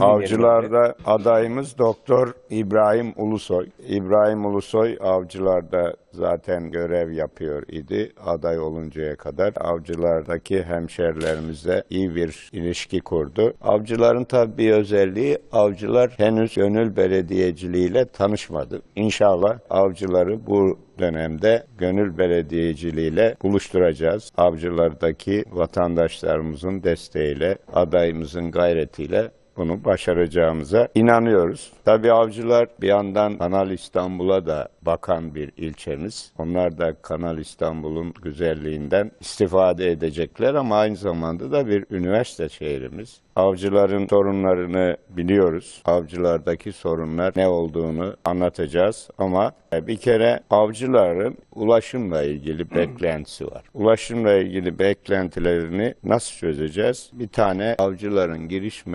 Sizin. Avcılarda adayımız Doktor İbrahim Ulusoy. İbrahim Ulusoy avcılarda zaten görev yapıyor idi aday oluncaya kadar. Avcılardaki hemşerilerimizle iyi bir ilişki kurdu. Avcıların tabii bir özelliği avcılar henüz gönül belediyeciliğiyle tanışmadı. İnşallah avcıları bu dönemde gönül belediyeciliğiyle buluşturacağız. Avcılardaki vatandaşlarımızın desteğiyle, adayımızın gayretiyle bunu başaracağımıza inanıyoruz. Tabii avcılar bir yandan Kanal İstanbul'a da bakan bir ilçemiz. Onlar da Kanal İstanbul'un güzelliğinden istifade edecekler ama aynı zamanda da bir üniversite şehrimiz. Avcıların sorunlarını biliyoruz. Avcılardaki sorunlar ne olduğunu anlatacağız ama bir kere avcıların ulaşımla ilgili beklentisi var. Ulaşımla ilgili beklentilerini nasıl çözeceğiz? Bir tane avcıların giriş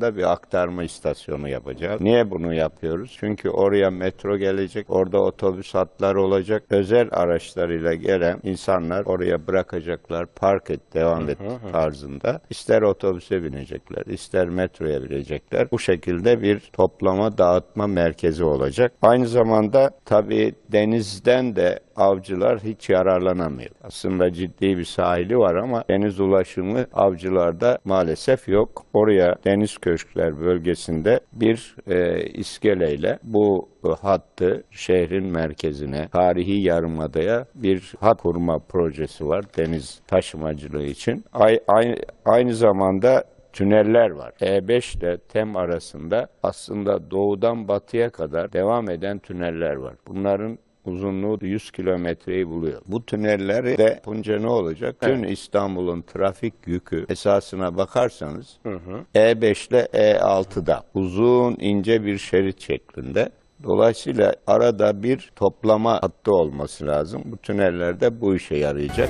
meydanında bir aktarma istasyonu yapacağız. Niye bunu yapıyoruz? Çünkü oraya metro gelecek, orada otobüs hatları olacak. Özel araçlarıyla gelen insanlar oraya bırakacaklar, park et, devam et tarzında. İster otobüse binecekler, ister metroya binecekler. Bu şekilde bir toplama, dağıtma merkezi olacak. Aynı zamanda tabii denizden de avcılar hiç yararlanamıyor. Aslında ciddi bir sahili var ama deniz ulaşımı avcılarda maalesef yok. Oraya deniz köşkler bölgesinde bir e, iskeleyle bu hattı şehrin merkezine, tarihi yarımadaya bir hat kurma projesi var deniz taşımacılığı için. Ay, aynı, aynı zamanda tüneller var. E5 ile TEM arasında aslında doğudan batıya kadar devam eden tüneller var. Bunların uzunluğu 100 kilometreyi buluyor. Bu tünelleri de yapınca ne olacak? Tüm İstanbul'un trafik yükü esasına bakarsanız E5 ile E6'da uzun ince bir şerit şeklinde. Dolayısıyla arada bir toplama hattı olması lazım. Bu tüneller de bu işe yarayacak.